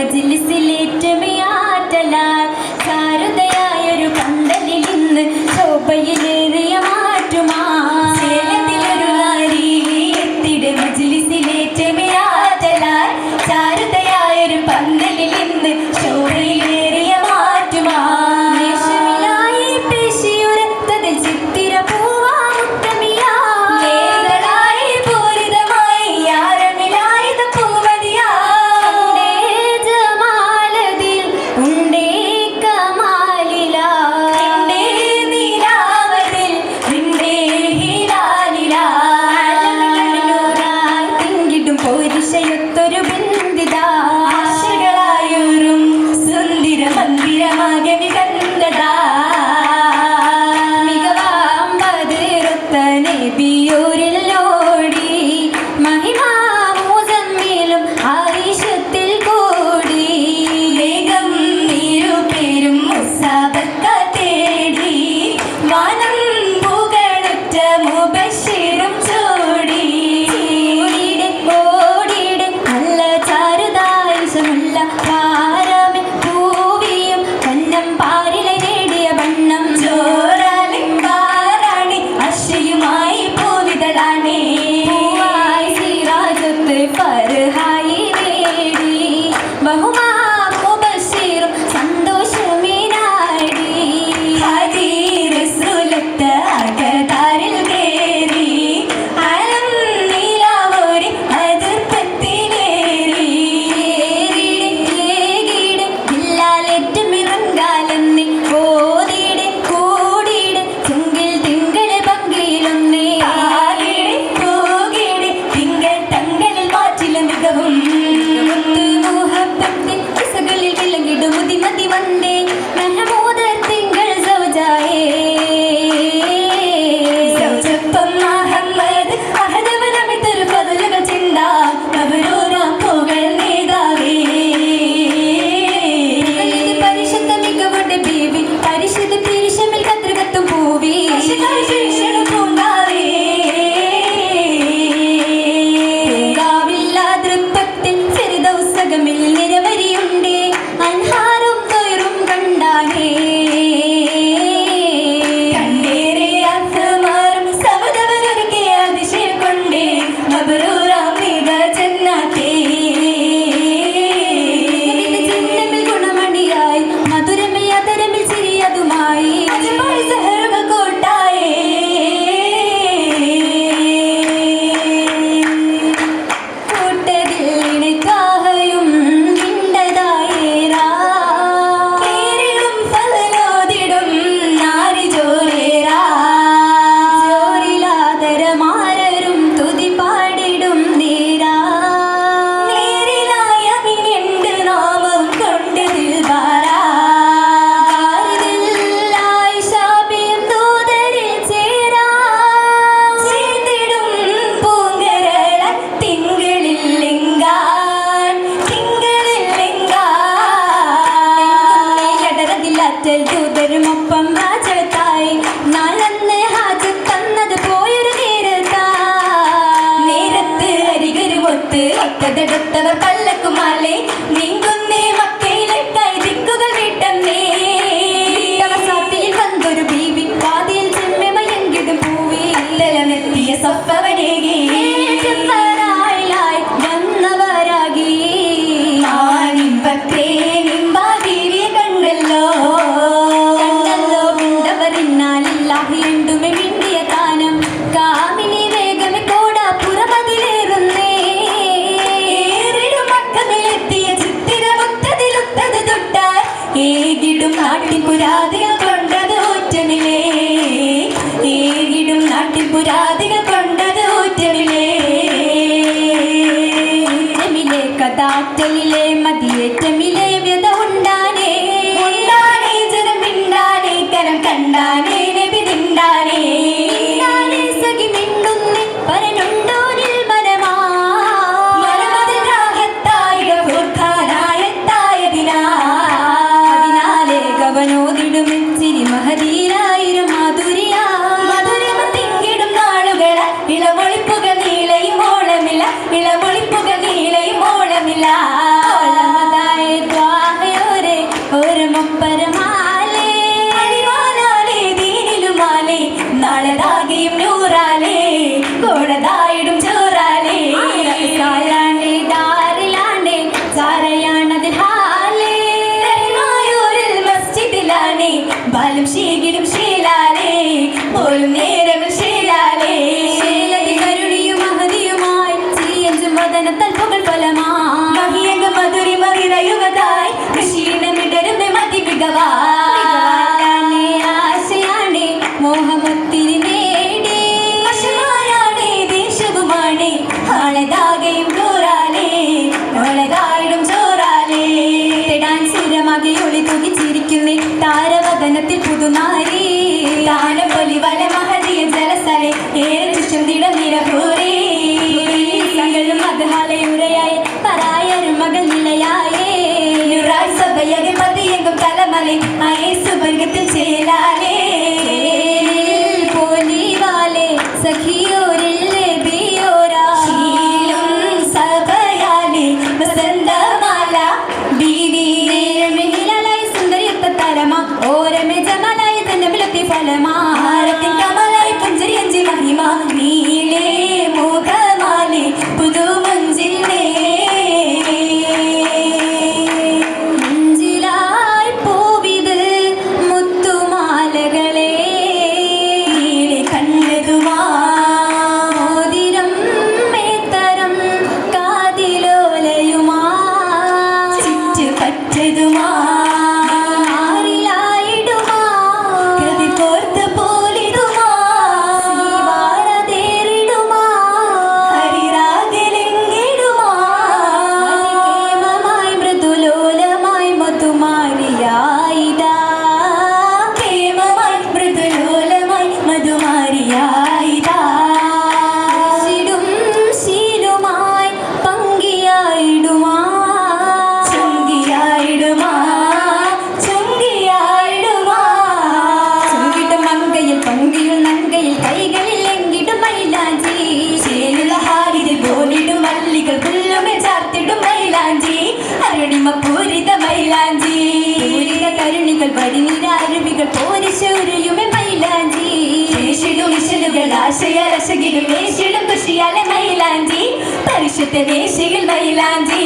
മജിലിസിലേറ്റമയാറ്റലാൽ പന്തലിൽ ഇന്ന് ശോഭയിലെ മുബഷിറും वन्दे नमो ఒత్తదడొత్తద పల్లకు మాలే. నింగుంది మక్క കാട്ടിപ്പുരാതിൽ മതിയെങ്കും തലമலை അയേ സുവർഗത്തിൽ ചേലാലേ. പോലീവാലെ സഖിയോരില്ലേ ബിയോരാ ശീലും സഭയാലേ വസന്തമാല. ബീവി നേരമിഹിലായി സുന്ദരിയുക്ത തരമാ. ഓരമേ ജമലായി തന്നെ വിലത്തി ഫലമാ. ഭാരത്തിൻ കമലായി പുഞ്ചരിയഞ്ചി മഹിമ. നീലേ പൂരിത മൈലാഞ്ചി പൂരിത കരുണികൾ വരിനിരാരുവികൾ പോരിശൗരയുമേ മൈലാഞ്ചി. േഷിടും ഇശലുകൾ ആശയരശകിലും വേശിടും കുഷിയാലെ മൈലാഞ്ചി. പരിശുദ്ധ വേശികൾ മൈലാഞ്ചി.